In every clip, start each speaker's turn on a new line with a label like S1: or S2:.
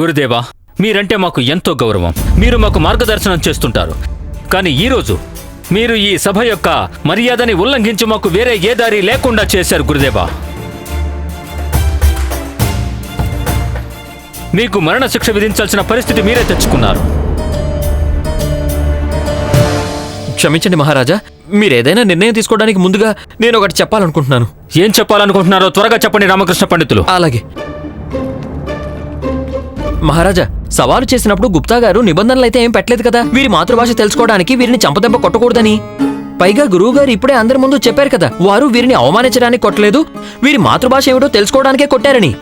S1: గురుదేవా మీరంటే మాకు ఎంతో గౌరవం. మీరు మాకు మార్గదర్శనం చేస్తుంటారు. కానీ ఈరోజు మీరు ఈ సభ యొక్క మర్యాదని ఉల్లంఘించి మాకు వేరే ఏ దారి లేకుండా చేశారు గురుదేవా. మీకు మరణశిక్ష విధించాల్సిన పరిస్థితి మీరే తెచ్చుకున్నారు.
S2: క్షమించండి మహారాజా మీరేదైనా నిర్ణయం తీసుకోవడానికి ముందుగా నేను ఒకటి చెప్పాలనుకుంటున్నాను.
S1: ఏం చెప్పాలనుకుంటున్నారో త్వరగా చెప్పండి రామకృష్ణ పండితులు.
S2: అలాగే. మహారాజా సవాలు చేసినప్పుడు గుప్తా గారు నిబంధనలు అయితే ఏం పెట్టలేదు కదా? వీరి మాతృభాష తెలుసుకోవడానికి వీరిని చంపదెబ్బ కొట్టకూడదని. పైగా గురువుగారు ఇప్పుడే అందరి ముందు చెప్పారు కదా వారు వీరిని అవమానించడానికి కొట్టలేదు వీరి మాతృభాష ఏమిటో తెలుసుకోవడానికే కొట్టారని.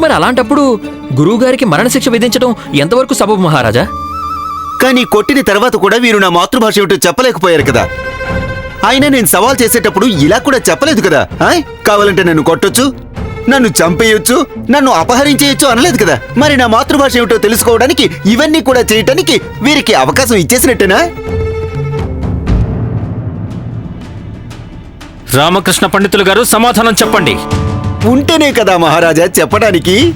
S2: మరి అలాంటప్పుడు గురువుగారికి మరణశిక్ష విధించడం ఎంతవరకు సబబు మహారాజా?
S3: కానీ కొట్టిన తర్వాత కూడా వీరు నా మాతృభాష ఏమిటో చెప్పలేకపోయారు కదా. అయినా నేను సవాల్ చేసేటప్పుడు ఇలా కూడా చెప్పలేదు కదా కావాలంటే నన్ను కొట్టొచ్చు? నన్ను చంపేయొచ్చు నన్ను అపహరించేయొచ్చు అనలేదు కదా? మరి నా మాతృభాష ఏమిటో తెలుసుకోవడానికి ఇవన్నీ కూడా చేయటానికి వీరికి అవకాశం ఇచ్చేసినట్టేనా?
S1: రామకృష్ణ పండితులు గారు సమాధానం చెప్పండి.
S3: ఉంటేనే కదా మహారాజా చెప్పడానికి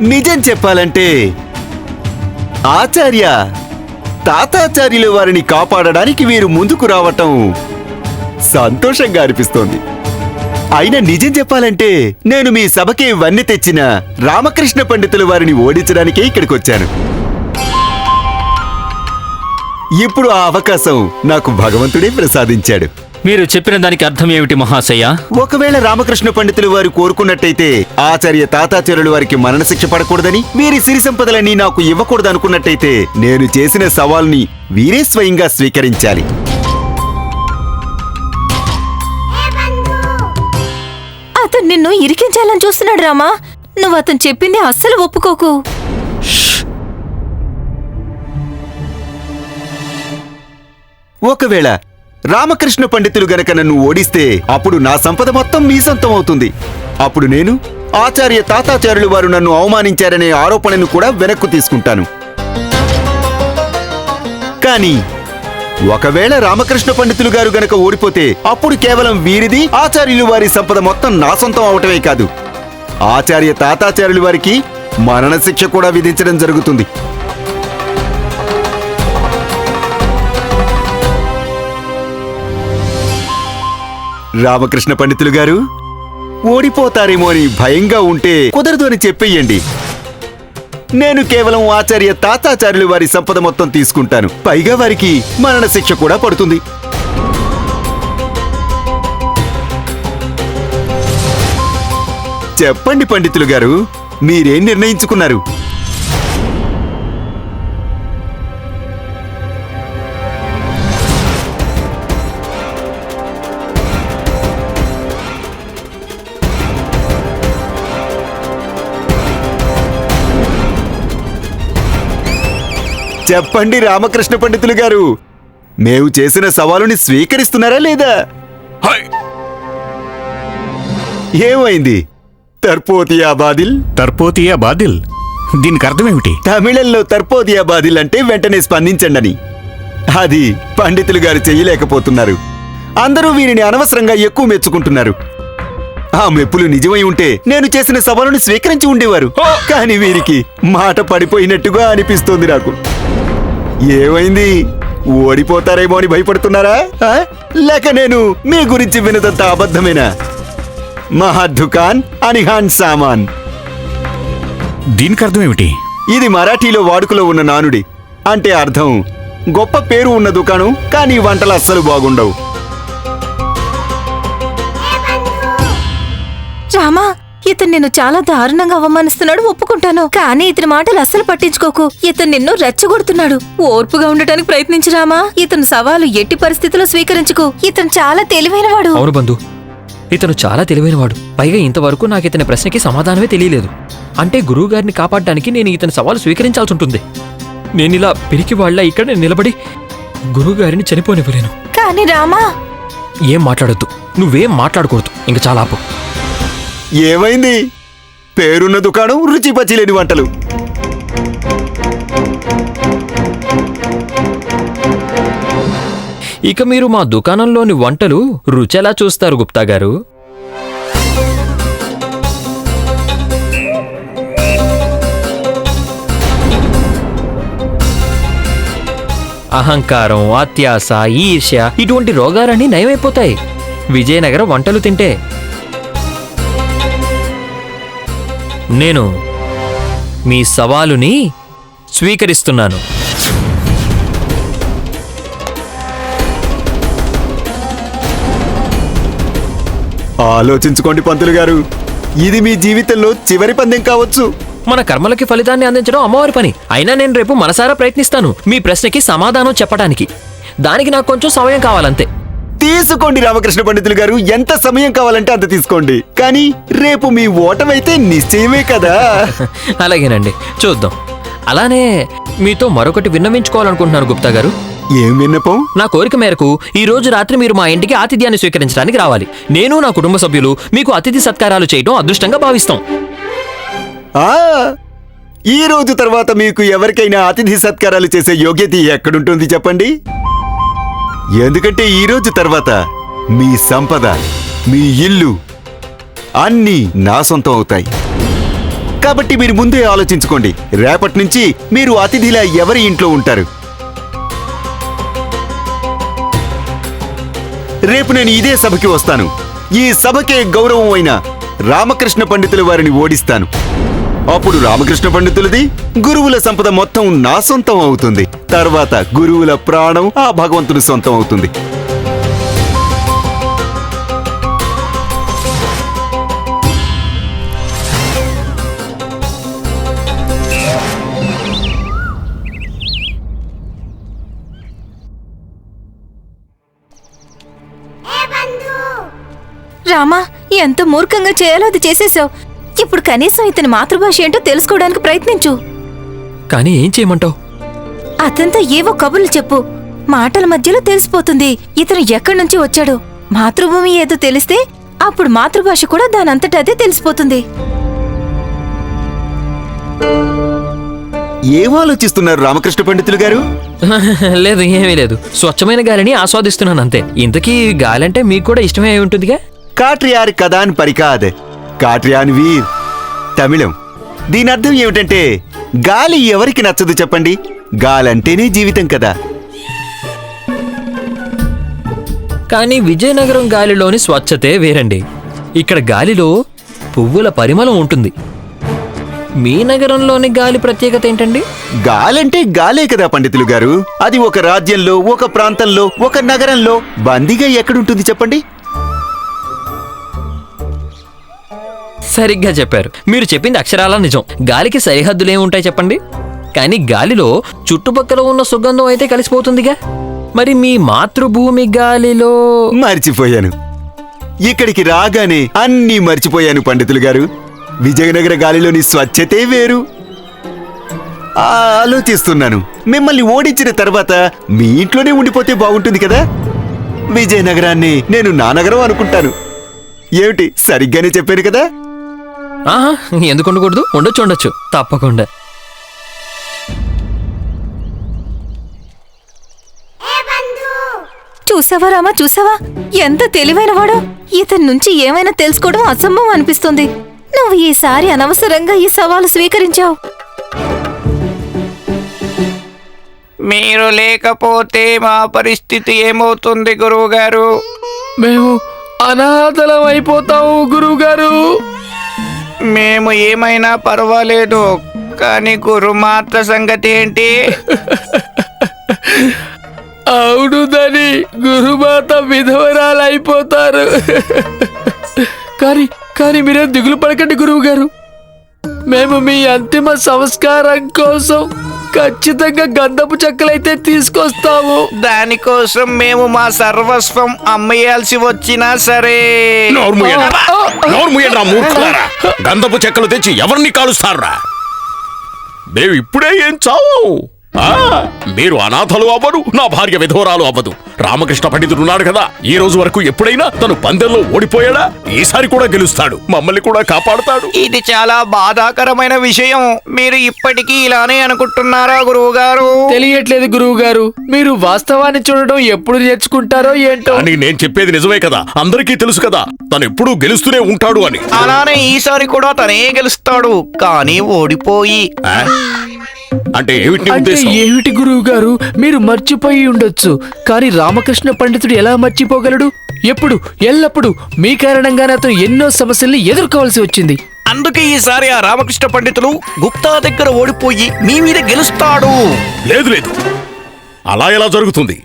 S3: నిజం చెప్పాలంటే ఆచార్య తాతాచార్యుల వారిని కాపాడడానికి వీరు ముందుకు రావటం సంతోషంగా అనిపిస్తోంది. అయినా నిజం చెప్పాలంటే నేను మీ సభకి వన్నె తెచ్చిన రామకృష్ణ పండితుల వారిని ఓడించడానికే ఇక్కడికి వచ్చాను ఇప్పుడు ఆ అవకాశం నాకు భగవంతుడే ప్రసాదించాడు.
S1: మీరు చెప్పిన దానికి అర్థం ఏమిటి మహాశయ?
S3: ఒకవేళ రామకృష్ణ పండితులు వారు కోరుకున్నట్టయితే ఆచార్య తాతాచార్యులు వారికి మరణశిక్ష పడకూడదని వీరి సిరి సంపదలన్నీ నాకు ఇవ్వకూడదు అనుకున్నట్టయితే నేను చేసిన సవాల్ని వీరే స్వయంగా స్వీకరించాలి.
S4: అతను నిన్ను ఇరికించాలని చూస్తున్నాడు రామా. నువ్వు అతను చెప్పింది అస్సలు ఒప్పుకోకు.
S3: ఒకవేళ రామకృష్ణ పండితులు గనక నన్ను ఓడిస్తే అప్పుడు నా సంపద మొత్తం మీ సొంతం అవుతుంది. అప్పుడు నేను ఆచార్య తాతాచార్యులు వారు నన్ను అవమానించారనే ఆరోపణను కూడా వెనక్కు తీసుకుంటాను. కానీ ఒకవేళ రామకృష్ణ పండితులు గారు గనక ఓడిపోతే అప్పుడు కేవలం వీరిది ఆచార్యులు వారి సంపద మొత్తం నా సొంతం అవటమే కాదు. ఆచార్య తాతాచార్యులు వారికి మరణశిక్ష కూడా విధించడం జరుగుతుంది. రామకృష్ణ పండితులు గారు ఓడిపోతారేమో అని భయంగా ఉంటే కుదరదు అని చెప్పేయండి. నేను కేవలం ఆచార్య తాతాచార్యులు వారి సంపద మొత్తం తీసుకుంటాను. పైగా వారికి మరణ శిక్ష కూడా పడుతుంది. చెప్పండి పండితులు గారు మీరేం నిర్ణయించుకున్నారు? చెప్పండి రామకృష్ణ పండితులు గారు. మేము చేసిన సవాలుని స్వీకరిస్తున్నారా లేదా? ఏమైంది? తర్పోతియా బాదిల్?
S5: తర్పోతియా బాదిల్? దీనికి అర్థమేమిటి?
S3: తమిళంలో తర్పోదియా బాదిల్ అంటే వెంటనే స్పందించండని. అది పండితులు గారు చెయ్యలేకపోతున్నారు అందరూ వీరిని అనవసరంగా ఎక్కువ మెచ్చుకుంటున్నారు. ఆ మెప్పులు నిజమై ఉంటే నేను చేసిన సవాలుని స్వీకరించి ఉండేవారు. కానీ వీరికి మాట పడిపోయినట్టుగా అనిపిస్తోంది నాకు. ఏమైంది? ఓడిపోతారేమో అని భయపడుతున్నారా? ఆ? లేక నేను మీ గురించి వినదంతా అబద్ధమేనా? మహద్దుకాన్ అనిహాన్ సామాన్.
S5: దీనికి అర్థమేమిటి
S3: ఇది మరాఠీలో వాడుకలో ఉన్న నానుడి. అంటే అర్థం గొప్ప పేరు ఉన్న దుకాణం కానీ వంటలు అస్సలు బాగుండవు.
S4: రామా ఇతను నిన్ను చాలా దారుణంగా అవమానిస్తున్నాడు ఒప్పుకుంటాను. కానీ ఇతని మాటలు అస్సలు పట్టించుకోకు. ఇతను నిన్ను రెచ్చగొడుతున్నాడు. ఓర్పుగా ఉండటానికి ప్రయత్నించు రామా. ఇతను సవాలు ఎట్టి పరిస్థితుల్లో స్వీకరించుకో. ఇతను చాలా తెలివైనవాడు.
S2: అవును బంధు. ఇతను చాలా తెలివైనవాడు. పైగా ఇంతవరకు నాకు ఇతని ప్రశ్నకి సమాధానమే తెలియలేదు. అంటే గురువు గారిని కాపాడడానికి నేను ఇతని సవాలు స్వీకరించాల్సి ఉంటుంది. నేను ఇలా పిరికి వాళ్ళ ఇక్కడ నిలబడి గురువు గారిని చనిపోనివ్వలేను.
S4: కానీ రామా.
S2: ఏం మాట్లాడొద్దు. నువ్వేం మాట్లాడకూడదు. ఇంక చాలా ఆపు.
S3: ఏమైంది? పేరున్న దుకాణం రుచి పచ్చి లేని వంటలు.
S2: ఇక మీరు మా దుకాణంలోని వంటలు రుచెలా చూస్తారు గుప్తా గారు. అహంకారం అత్యాస ఈర్ష్య ఇటువంటి రోగాలన్నీ నయమైపోతాయి. విజయనగర వంటలు తింటే నేను మీ సవాలుని స్వీకరిస్తున్నాను.
S3: ఆలోచించుకోండి పంతులు గారు. ఇది మీ జీవితంలో చివరి పందెం కావచ్చు.
S2: మన కర్మలకి ఫలితాన్ని అందించడం అమ్మవారి పని. అయినా నేను రేపు మనసారా ప్రయత్నిస్తాను మీ ప్రశ్నకి సమాధానం చెప్పడానికి దానికి నాకు కొంచెం సమయం కావాలంతే.
S3: తీసుకోండి రామకృష్ణ పండితులు గారు. ఎంత సమయం కావాలంటే అంత తీసుకోండి. కానీ రేపు మీ ఓటమైతే నిశ్చయమే కదా.
S2: అలాగేనండి. చూద్దాం. అలానే మీతో మరొకటి విన్నవించుకోవాలనుకుంటున్నాను గుప్తా గారు.
S3: ఏం విన్నపం?
S2: నా కోరిక మేరకు ఈ రోజు రాత్రి మీరు మా ఇంటికి ఆతిథ్యాన్ని స్వీకరించడానికి రావాలి. నేను నా కుటుంబ సభ్యులు మీకు అతిథి సత్కారాలు చేయడం అదృష్టంగా భావిస్తాం.
S3: ఆ! ఈ రోజు తర్వాత మీకు ఎవరికైనా అతిథి సత్కారాలు చేసే యోగ్యత ఎక్కడుంటుంది చెప్పండి? ఎందుకంటే ఈ రోజు తర్వాత మీ సంపద మీ ఇల్లు అన్నీ నా సొంతం అవుతాయి. కాబట్టి మీరు ముందే ఆలోచించుకోండి. రేపటి నుంచి మీరు అతిథిలా ఎవరి ఇంట్లో ఉంటారు? రేపు నేను ఇదే సభకి వస్తాను. ఈ సభకే గౌరవం అయిన రామకృష్ణ పండితుల వారిని ఓడిస్తాను. అప్పుడు రామకృష్ణ పండితులది గురువుల సంపద మొత్తం నా సొంతం అవుతుంది. తర్వాత గురువుల ప్రాణం ఆ భగవంతుని సొంతం అవుతుంది.
S4: రామా ఎంత మూర్ఖంగా చేయాలో అది చేసేసావు. ఇప్పుడు కనీసం ఇతని మాతృభాష ఏంటో తెలుసుకోవడానికి ప్రయత్నించు.
S2: కానీ ఏం చేయమంటావు?
S4: అతనితో ఏవో కబుర్లు చెప్పు. మాటల మధ్యలో తెలిసిపోతుంది ఇతను ఎక్కడి నుంచి వచ్చాడు. మాతృభూమి ఏదో తెలిస్తే అప్పుడు మాతృభాష కూడా దానంతట అదే తెలిసిపోతుంది.
S3: ఏం ఆలోచిస్తున్నారు రామకృష్ణ పండితులు గారు?
S2: లేదు ఏమీ లేదు. స్వచ్ఛమైన గాలిని ఆస్వాదిస్తున్నాను అంతే. ఇంతకీ గాలి అంటే మీకు కూడా ఇష్టమే అయి ఉంటుందిగా?
S3: కాట్రియార్ కదాన్ పరికాద్ కాట్రియాన్ వీర్. తమిళం. దీని అర్థం ఏమిటంటే గాలి ఎవరికి నచ్చదు చెప్పండి? గాలంటేనే జీవితం కదా.
S2: కానీ విజయనగరం గాలిలోని స్వచ్ఛతే వేరండి. ఇక్కడ గాలిలో పువ్వుల పరిమళం ఉంటుంది. మీ నగరంలోని గాలి ప్రత్యేకత ఏంటండి?
S3: గాలంటే గాలే కదా పండితులు గారు. అది ఒక రాజ్యంలో ఒక ప్రాంతంలో ఒక నగరంలో. బందీగా ఎక్కడుంటుంది చెప్పండి?
S2: సరిగ్గా చెప్పారు. మీరు చెప్పింది అక్షరాల నిజం. గాలికి సరిహద్దులు ఏముంటాయి చెప్పండి? కానీ గాలిలో చుట్టుపక్కల ఉన్న సుగంధం అయితే కలిసిపోతుందిగా. మరి మీ మాతృభూమి గాలిలో
S3: మర్చిపోయాను. ఇక్కడికి రాగానే అన్నీ మర్చిపోయాను పండితులు గారు. విజయనగర గాలిలోని స్వచ్ఛతే వేరు. ఆలోచిస్తున్నాను. మిమ్మల్ని ఓడించిన తర్వాత మీ ఇంట్లోనే ఉండిపోతే బాగుంటుంది కదా? విజయనగరాన్ని నేను నా నగరం అనుకుంటాను. ఏమిటి సరిగ్గానే చెప్పాను కదా?
S2: ఆహా ఎందుకు ఉండకూడదు? ఉండొచ్చు ఉండొచ్చు. తప్పకుండా.
S4: చూసావా రామా చూసావా? ఎంత తెలివైనవాడో ఇతని నుంచి ఏమైనా తెలుసుకోవడం అసంభవం అనిపిస్తుంది. నువ్వు ఈసారి అనవసరంగా ఈ సవాలు స్వీకరించావు.
S6: మీరు లేకపోతే మా పరిస్థితి ఏమవుతుంది గురువుగారు?
S7: మేము అనాథలం అయిపోతాము గురువుగారు.
S6: మేము ఏమైనా పర్వాలేదు కానీ గురుమాత సంగతి ఏంటి?
S7: అవునుదని గురుమాత విధవరాలు అయిపోతారు. కానీ కానీ మీరేం దిగులు పడకండి గురువు గారు మేము మీ అంతిమ సంస్కారం కోసం ఖచ్చితంగా గంధపు చెక్కలైతే తీసుకొస్తాము.
S6: దానికోసం మేము మా సర్వస్వం అమ్మేయాల్సి వచ్చినా సరే.
S5: మూర్ఖులారా. గంధపు చెక్కలు తెచ్చి ఎవరిని కాలుస్తారా మేము ఇప్పుడే ఏం చావు? మీరు అనాథలు అవ్వరు నా భార్య విధవరాలు అవ్వదు. రామకృష్ణ పండితుడు ఉన్నాడు కదా ఈ రోజు వరకు ఎప్పుడైనా తను పందెంలో ఓడిపోయాడా ఈసారి కూడా గెలుస్తాడు మమ్మల్ని కూడా కాపాడుతాడు.
S6: ఇది చాలా బాధాకరమైన విషయం. మీరు ఇప్పటికీ ఇలానే అనుకుంటున్నారా గురువుగారు?
S7: తెలియట్లేదు గురువు గారు మీరు వాస్తవాన్ని చూడడం ఎప్పుడు నేర్చుకుంటారో ఏంటో?
S5: అని నేను చెప్పేది నిజమే కదా అందరికీ తెలుసు కదా తను ఎప్పుడూ గెలుస్తూనే ఉంటాడు అని.
S6: అలానే ఈసారి కూడా తనే గెలుస్తాడు కానీ ఓడిపోయి?
S5: అంటే ఏమిటి నీ
S7: అంటే
S5: ఉద్దేశం?
S7: ఏమిటి గురువు గారు? మీరు మర్చిపోయి ఉండొచ్చు. కానీ రామకృష్ణ పండితుడు ఎలా మర్చిపోగలడు? ఎప్పుడు? ఎల్లప్పుడు. మీ కారణంగానే అతను ఎన్నో సమస్యల్ని ఎదుర్కోవాల్సి వచ్చింది.
S6: అందుకే ఈసారి ఆ రామకృష్ణ పండితులు గుప్తా దగ్గర ఓడిపోయి మీ మీద గెలుస్తాడు.
S5: లేదు లేదు. అలా ఎలా జరుగుతుంది?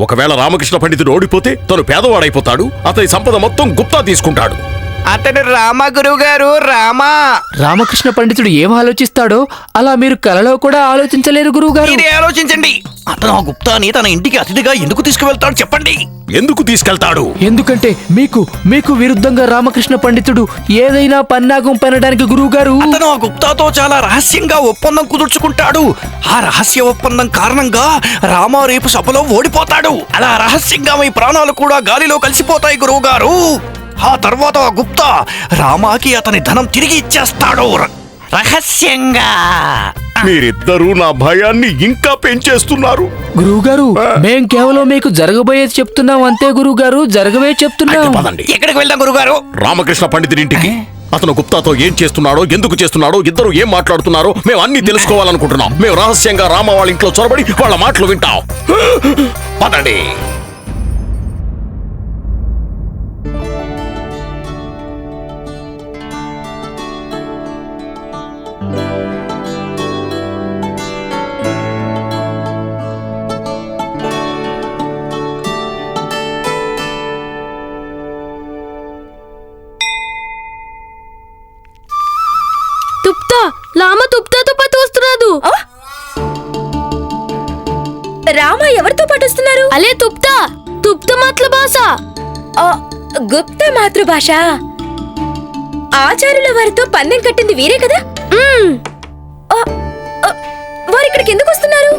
S5: ఒకవేళ రామకృష్ణ పండితుడు ఓడిపోతే తను పేదవాడైపోతాడు. అతని సంపద మొత్తం గుప్తా తీసుకుంటాడు.
S6: అతడు రామ గురువు గారు రామా.
S7: రామకృష్ణ పండితుడు ఏం ఆలోచిస్తాడో అలా మీరు కలలో కూడా ఆలోచించలేరు గురువు గారు
S6: మీరే ఆలోచించండి. అతను ఆ గుప్తాని తన ఇంటికి అతిథిగా ఎందుకు తీసుకువెళ్తాడు చెప్పండి.
S5: ఎందుకు తీసుకెళ్తాడు?
S7: ఎందుకంటే మీకు మీకు విరుద్ధంగా రామకృష్ణ పండితుడు ఏదైనా పన్నాగం పనడానికి గురువు గారు
S6: అతను ఆ గుప్తాతో చాలా రహస్యంగా ఒప్పందం కుదుర్చుకుంటాడు. ఆ రహస్య ఒప్పందం కారణంగా రామ రేపు సభలో ఓడిపోతాడు. అలా రహస్యంగా మీ ప్రాణాలు కూడా గాలిలో కలిసిపోతాయి గురువు గారు ఆ తర్వాత గుప్తా రామాకి అతని ధనం తిరిగి ఇచ్చేస్తాడు. ర- రహస్యంగా.
S5: మీరిద్దరూ నా భయాన్ని ఇంకా పెంచేస్తున్నారు.
S7: గురువు గారు మేం కేవలం మీకు జరగబోయేది చెప్తున్నాం అంతే గురువు గారు జరగబోయే చెప్తున్నాం
S5: పదండి.
S6: ఎక్కడికి వెళ్దాం గురుగారు
S5: రామకృష్ణ పండితుడింటికి అతను గుప్తాతో ఏం చేస్తున్నాడో ఎందుకు చేస్తున్నాడో ఇద్దరు ఏం మాట్లాడుతున్నారో మేము అన్ని తెలుసుకోవాలనుకుంటున్నాం. మేము రహస్యంగా రామ వాళ్ళ ఇంట్లో చొరబడి వాళ్ళ మాటలు వింటాం. పదండి.
S4: మాతృభాష. ఆచార్యుల వారితో పందెం కట్టింది వీరే కదా? వారు ఇక్కడికి ఎందుకు వస్తున్నారు?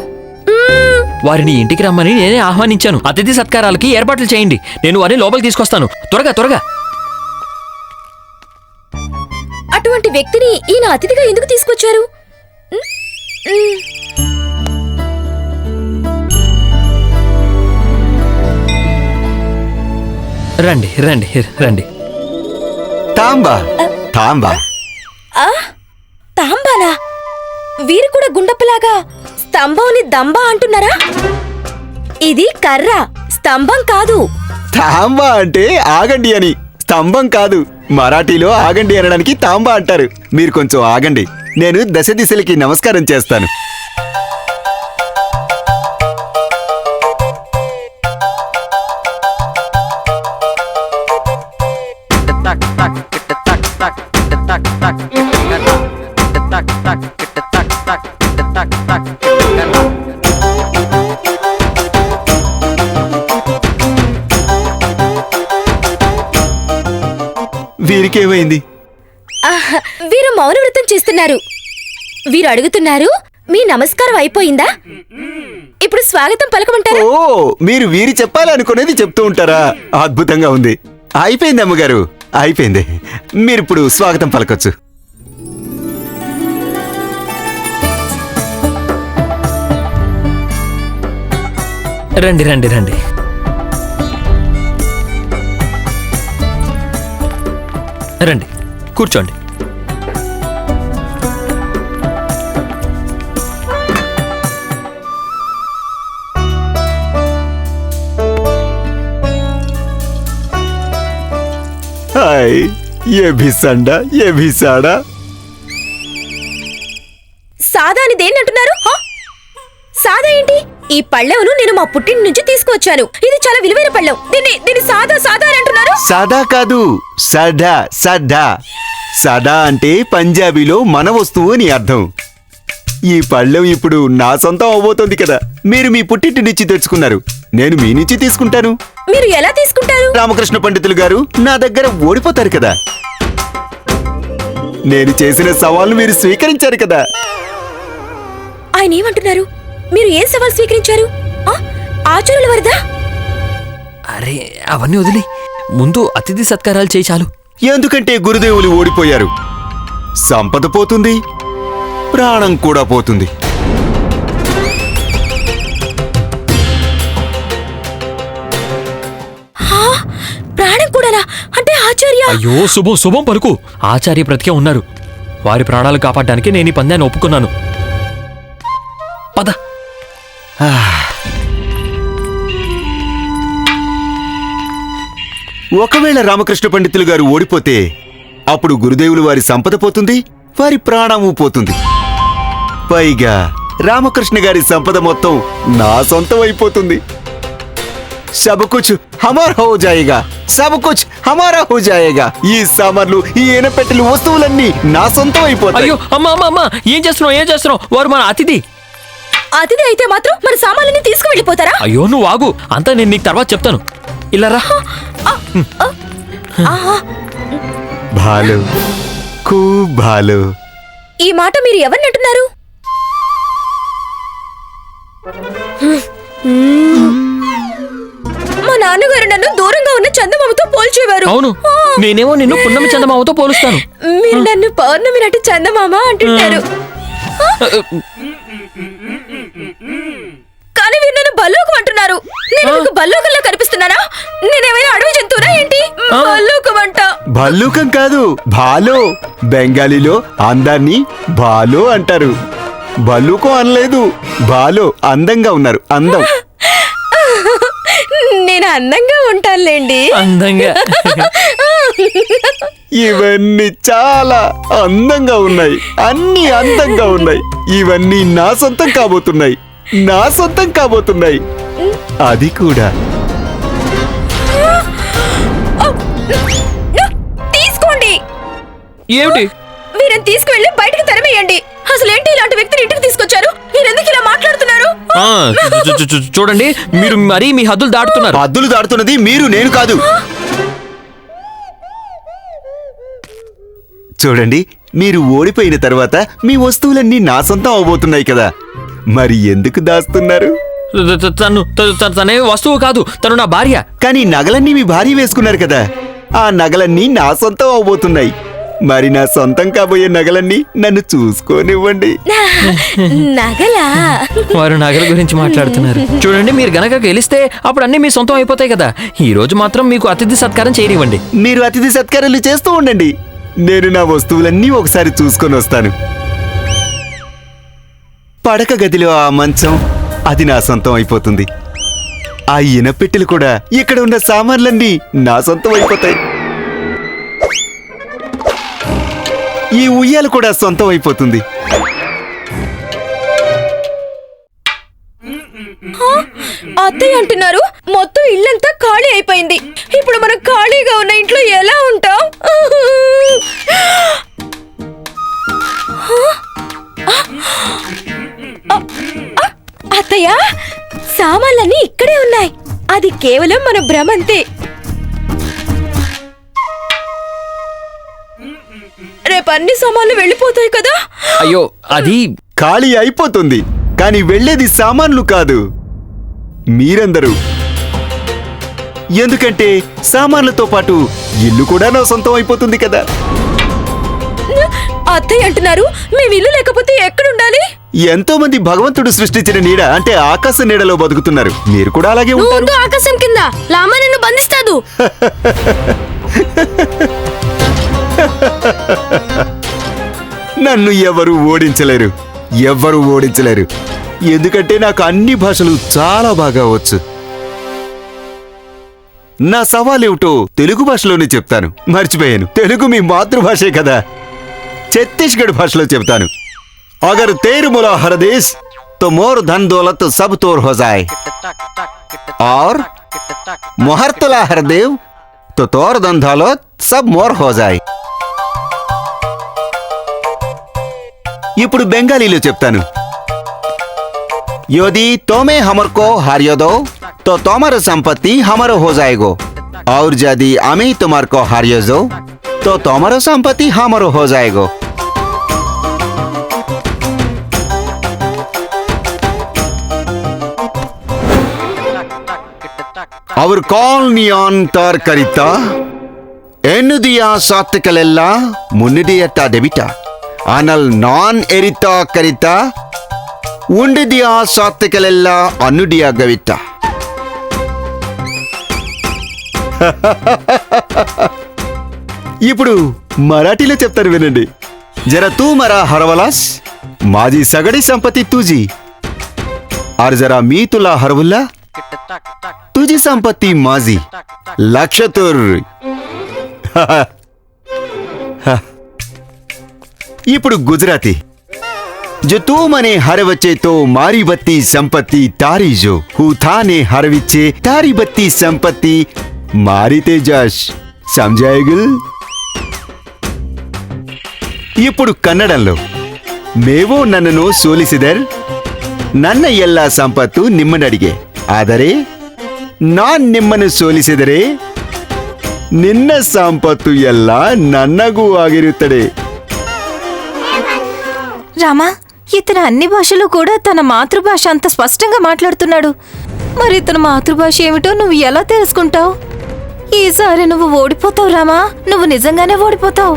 S2: వారిని ఇంటికి రమ్మని నేనే ఆహ్వానించాను. అతిథి సత్కారాలకి ఏర్పాట్లు చేయండి. నేను వారిని లోపలికి తీసుకొస్తాను. త్వరగా త్వరగా.
S4: అటువంటి వ్యక్తిని ఈయన అతిథిగా ఎందుకు తీసుకొచ్చారు?
S2: రండి రండి రండి.
S3: తాంబా తాంబా.
S4: ఆ తాంబాలా వీరు కూడా గుండప్పలాగా స్తంభంని దంబా అంటున్నారా? ఇది కర్ర స్తంభం కాదు.
S3: తాంబా అంటే ఆగండి అని. స్తంభం కాదు మరాఠీలో ఆగండి అనడానికి తాంబా అంటారు. మీరు కొంచెం ఆగండి. నేను దశ దిశలకి నమస్కారం చేస్తాను. వీరికేమైంది?
S4: ఆహ్, వీరు మౌనవ్రతం చేస్తున్నారు. వీరు అడుగుతున్నారు మీ నమస్కారం అయిపోయిందా? ఇప్పుడు స్వాగతం పలకమంటారా?
S3: ఓ మీరు వీరి చెప్పాలనుకునేది చెప్తూ ఉంటారా? అద్భుతంగా ఉంది. అయిపోయింది అమ్మగారు అయిపోయింది. మీరిప్పుడు స్వాగతం పలకొచ్చు.
S2: రండి రండి రండి. రండి కూర్చోండి.
S3: హాయ్ ఏ భిసండా ఏ భిసాడా
S4: సాదా అని దేన్ని అంటున్నారు హా? సాదా ఏంటి? ఈ పళ్ళెమును నేను మా పుట్టింటి నుంచి తీసుకువచ్చాను. ఇది చాలా విలువైన పళ్ళెం. దీన్ని దీన్ని సాదా సాదా అని అంటున్నారు.
S3: సదా కాదు సడా సడా సదా అంటే పంజాబీలో మన వస్తువు అని అర్థం. ఈ పళ్ళెం ఇప్పుడు నా సొంతం అవబోతోంది కదా. మీరు మీ పుట్టింటి నుంచి తెచ్చుకున్నారు. నేను మీ నుంచి తీసుకుంటాను.
S4: మీరు ఎలా తీసుకుంటారు?
S3: రామకృష్ణ పండితులు గారు నా దగ్గర ఓడిపోతారు కదా. నేను చేసిన సవాల్ను మీరు స్వీకరించారు కదా.
S4: ఆయన ఏమంటున్నారు? మీరు ఏం సవాల్ స్వీకరించారు? ఆ? ఆచార్యుల వరదా?
S2: అరే అవన్నీ వదిలి. ముందు అతిథి సత్కారాలు చేయి చాలు.
S3: ఎందుకంటే గురుదేవులు ఓడిపోయారు. సంపద పోతుంది. ప్రాణం కూడా పోతుంది.
S4: హా? ప్రాణం కూడానా? అంటే ఆచార్య
S2: అయ్యో శుభం శుభం పలుకు. ఆచార్య బ్రతికే ఉన్నారు. వారి ప్రాణాలు కాపాడడానికి నేను ఈ పందాన్ని ఒప్పుకున్నాను. పద.
S3: ఒకవేళ రామకృష్ణ పండితులు గారు ఓడిపోతే అప్పుడు గురుదేవులు వారి సంపద పోతుంది వారి ప్రాణము పోతుంది. పైగా రామకృష్ణ గారి సంపద మొత్తం నా సొంతం అయిపోతుంది సబ్ కుచ్ హమారా హో జాయేగా సబ్ కుచ్ హమారా హో జాయేగా. ఈ సామాన్లు ఈ ఏనపెట్టెలు వస్తువులన్నీ నా సొంతం అయిపోతాయి
S2: అయ్యో అమ్మా అమ్మా అమ్మా ఏం చేస్తున్నావు ఏం చేస్తున్నావు? వారు మన అతిథి.
S4: అతిథి అయితే మాత్రం మన సామాన్లని తీసుకువెళ్ళిపోతారా?
S2: అయ్యో నువ్వు ఆగు. అంతా నేను నీకు తర్వాత చెప్తాను. ఇలా రా.
S3: భాలు భాలు
S4: ఈ మాట మీరు ఎవరిని అంటున్నారు మా నాన్నగారు నన్ను దూరంగా ఉన్న చందమామతో పోల్చేవారు.
S2: అవును. నేనేమో నిన్ను పున్నమి చందమామతో పోలుస్తాను.
S4: మీరు నన్ను పౌర్ణమి నటి చందమామ అంటుంటారు కానీ మీరు నన్ను బల్లోకం అంటున్నారు. నేను మీకు బల్లోకంలా కనిపిస్తున్నానా? నేనేమైనా అడవి జంతువునా ఏంటి? బల్లోకం అంట
S3: భల్లూకం కాదు భాలో. బెంగాలీలో అందాన్ని భాలో అంటారు. భల్లూకం అనలేదు భాలో అందంగా ఉన్నారు అందం.
S4: నేను అందంగా ఉంటానులేండి.
S2: అందంగా.
S3: ఇవన్నీ చాలా అందంగా ఉన్నాయి అన్ని అందంగా ఉన్నాయి. ఇవన్నీ నా సొంతం కాబోతున్నాయి. నా సొంతం కాబోతున్నాయి. అది కూడా.
S4: తీసుకోండి.
S2: ఏమిటి?
S4: వీరిని తీసుకువెళ్ళి బయటకు తరిమేయండి. అసలు ఏంటి ఇలాంటి వ్యక్తిని ఇంటికి తీసుకొచ్చారు? మీరు ఎందుకు ఇలా మాట్లాడుతున్నారు?
S2: చూడండి మీరు మరీ మీ హద్దులు దాటుతున్నారు.
S3: హద్దులు దాటుతున్నది మీరు నేను కాదు. చూడండి మీరు ఓడిపోయిన తర్వాత మీ వస్తువులన్నీ నా సొంతం అవబోతున్నాయి కదా. మరి ఎందుకు దాస్తున్నారు?
S2: తను తనే వస్తువు కాదు తను నా భార్య.
S3: కానీ నగలన్నీ మీ భార్య వేసుకున్నారు కదా. ఆ నగలన్నీ నా సొంతం అవబోతున్నాయి. మరి నా సొంతం కాబోయే నగలన్నీ నన్ను చూసుకోనివ్వండి.
S4: నగలా?
S2: వారు నగల గురించి మాట్లాడుతున్నారు. చూడండి మీరు గనక గెలిస్తే అప్పుడు అన్ని మీ సొంతం అయిపోతాయి కదా. ఈ రోజు మాత్రం మీకు అతిథి సత్కారం చేయనివ్వండి.
S3: మీరు అతిథి సత్కారాలు చేస్తూ ఉండండి. నేను నా వస్తువులన్నీ ఒకసారి చూసుకొని వస్తాను. పడక గదిలో ఆ మంచం అది నా సొంతం అయిపోతుంది. ఆ ఇనపెట్టెలు కూడా ఇక్కడ ఉన్న సామాన్లన్నీ నా సొంతం అయిపోతాయి. ఈ ఉయ్యాల కూడా సొంతం అయిపోతుంది.
S4: అత్తయ్య అంటున్నారు మొత్తం ఇల్లంతా ఖాళీ అయిపోయింది. ఇప్పుడు మనం ఖాళీగా ఉన్న ఇంట్లో ఎలా ఉంటాం? అత్తయ్య సామాన్లన్నీ ఇక్కడే ఉన్నాయి. అది కేవలం మన భ్రమంతే. రేపు అన్ని సామాన్లు వెళ్ళిపోతాయి కదా?
S2: అయ్యో అది
S3: ఖాళీ అయిపోతుంది. కానీ వెళ్ళేది సామాన్లు కాదు. మీరందరూ. ఎందుకంటే సామాన్లతో పాటు ఇల్లు కూడా నా సొంతం అయిపోతుంది కదా.
S4: అత్తయ్య అంటున్నారు మేము ఇల్లు లేకపోతే ఎక్కడుండాలి?
S3: ఎంతో మంది భగవంతుడు సృష్టించిన నీడ అంటే ఆకాశ నీడలో బతుకుతున్నారు. మీరు కూడా అలాగే ఉంటారు.
S8: ఆకాశం కింద. లామా నిన్ను బంధిస్తాదు
S3: నన్ను ఎవరు ఓడించలేరు. ఎవ్వరు ఓడించలేరు. ఎందుకంటే నాకు అన్ని భాషలు చాలా బాగా వచ్చు. నా సవాలేమిటో తెలుగు భాషలోనే చెప్తాను. మర్చిపోయాను. తెలుగు మీ మాతృభాషే కదా. ఛత్తీస్గఢ్ భాషలో చెప్తాను. అగర్ తేరు ములా హరదేశ్ तो मोर धन दौलत सब तोर हो जाए और मोहर तुला हरदेव तो तोर धन दौलत सब मोर हो जाए ఇప్పుడు బెంగాలీలో చెప్తాను यदि तोमे हमर को हारियो दो तो तोमर संपत्ति हमरो हो जाएगो और यदि आमी तुम्हार को हारियो दो तो तोमरो संपत्ति हमरो हो जाएगो ಅವ್ರ ಕಾಲ್ನಿಯಾನ್ ತಾರ್ ಕರಿತ ಎನ್ನುದಿಯ ಸಾತ್ಕಲೆಲ್ಲ ಮುನ್ನುಡಿಯತ್ತ ದೆಬಿಟ ஆனால் நான் எரித்தா கரித்தா உண்டுதியா சாத்துக்களெல்லா அன்னுடியா கவித்தா ఇప్పుడు మరాఠీలో చెప్తారు వినండి జర తూ మరా హరవలాస్ మాది సగడి సంపత్తి తూజీ ఆర్ జరా మీ తులా హరవుల్లా तुझी संपत्ती माझी लक्षतुर ఇప్పుడు గుజరాతీ जो तू मने हर बच्चे तो मारी बत्ती संपत्ति तारी जो हूँ था ने हर विच्चे तारी बत्ती संपत्ति मारी तेजस समझाएगिल ఇప్పుడు కన్నడంలో ಮೇವು ನನ್ನನ್ನು ಸೋಲಿಸಿದರ್ ನನ್ನ ಎಲ್ಲ ಸಂಪತ್ತು ನಿಮ್ಮನಡಿಗೆ ಆದರೆ ನಾನ್ ನಿಮ್ಮನ್ನು ಸೋಲಿಸಿದರೆ ನಿನ್ನ ಸಂಪತ್ತು ಎಲ್ಲ ನನ್ನಗೂ ಆಗಿರುತ್ತದೆ
S9: రామా ఇతను అన్ని భాషలు కూడా తన మాతృభాష అంత స్పష్టంగా మాట్లాడుతున్నాడు మరి ఇతను మాతృభాష ఏమిటో నువ్వు ఎలా తెలుసుకుంటావు ఈసారి నువ్వు ఓడిపోతావు రామా నువ్వు నిజంగానే ఓడిపోతావు